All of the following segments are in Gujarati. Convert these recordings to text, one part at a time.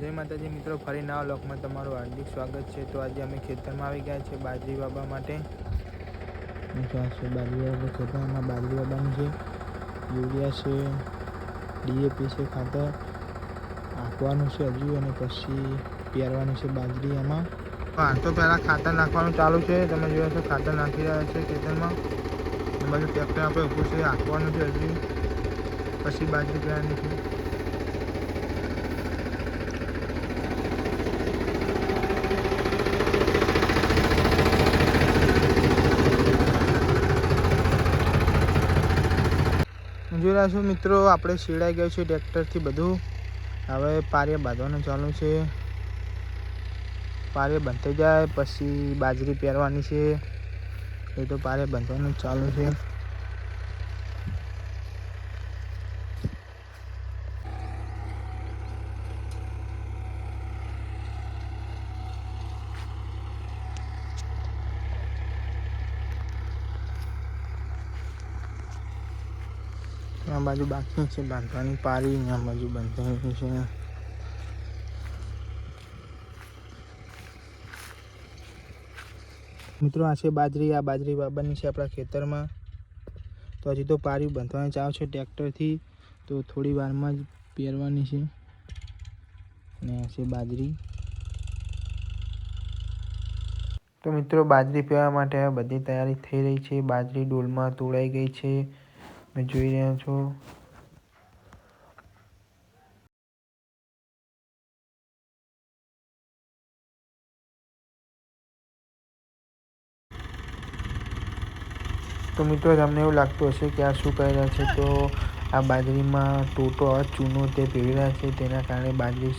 જય માતાજી, મિત્રો, ફરી નવા લોકમાં તમારું હાર્દિક સ્વાગત છે. તો આજે અમે ખેતરમાં આવી ગયા છે બાજરી બાબા માટે. આ છે બાજરી બાબા ખેતરમાં. બાજરી બાબાનું છે, યુરિયા છે ડીએપી છે ખાતર, આંકવાનું છે હજુ અને પછી પહેરવાનું છે બાજરી એમાં હા, તો પહેલાં ખાતર નાખવાનું ચાલુ છે. તમે જોયો છો ખાતર નાખી રહ્યા છે ખેતરમાં. બધું ટ્રેક્ટર આપણે ઊભું છે હાંકવાનું છે હજુ. પછી બાજરી પહેરવાની છે. જોઈ રહ્યા મિત્રો, આપણે શેડાઈ ગયું છે ટ્રેક્ટરથી બધું. હવે પારિયા બાંધવાનું ચાલુ છે. પારીએ બંધાઈ જાય, પછી બાજરી પહેરવાની છે. એ તો પારે બાંધવાનું ચાલુ છે. આ બાજુ બાકી છે, બાંધવાની પારી આ બાજુ બંધાઈ છે. મિત્રો, આ છે બાજરી, આ બાજરી બાબાની છે આપણા ખેતરમાં. તો હજી તો પારી બાંધવાની ચાવ છે ટ્રેક્ટરથી. તો થોડી વારમાં જ પહેરવાની છે. અને આ છે બાજરી. તો મિત્રો, બાજરી પહેરવા માટે બધી તૈયારી થઈ રહી છે. બાજરી ડોલમાં તોડાઈ ગઈ છે. તમે જોઈ રહ્યા છો. તો મિત્રો, તમને એવું લાગતું હશે કે આ શું કહી રહ્યા છે? તો આ બાજરીમાં ટોટો ચૂનો તે પીવી રહ્યા છે. તેના કારણે બાજરી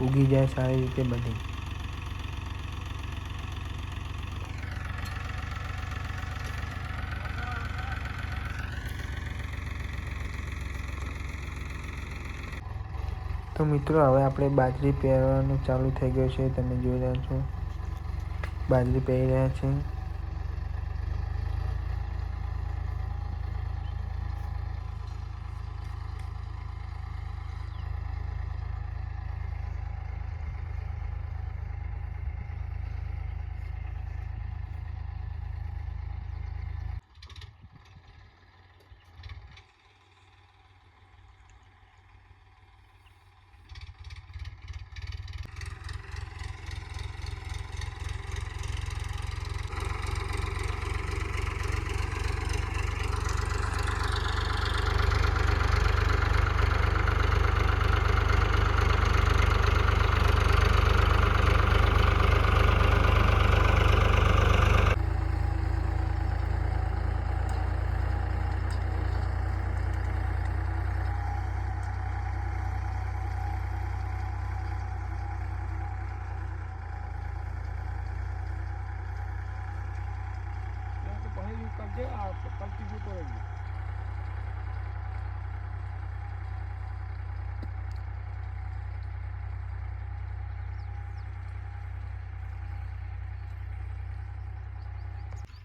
ઉગી જાય સારી રીતે બધી તો મિત્રો, હવે આપણે બાજરી પહેરવાનું ચાલુ થઈ ગયું છે. તમે જોઈ રહ્યા છો, બાજરી પહેરી રહ્યા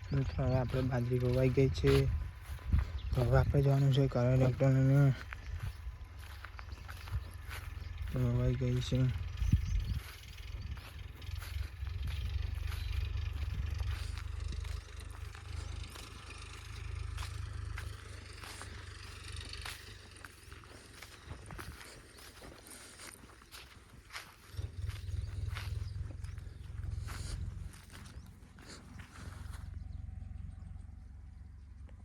છે મિત્રો, હવે આપણે બાજરી ગોવાઈ ગઈ છે. હવે આપણે જવાનું છે કારણ ડૉક્ટરને ગોવાઈ ગઈ છે.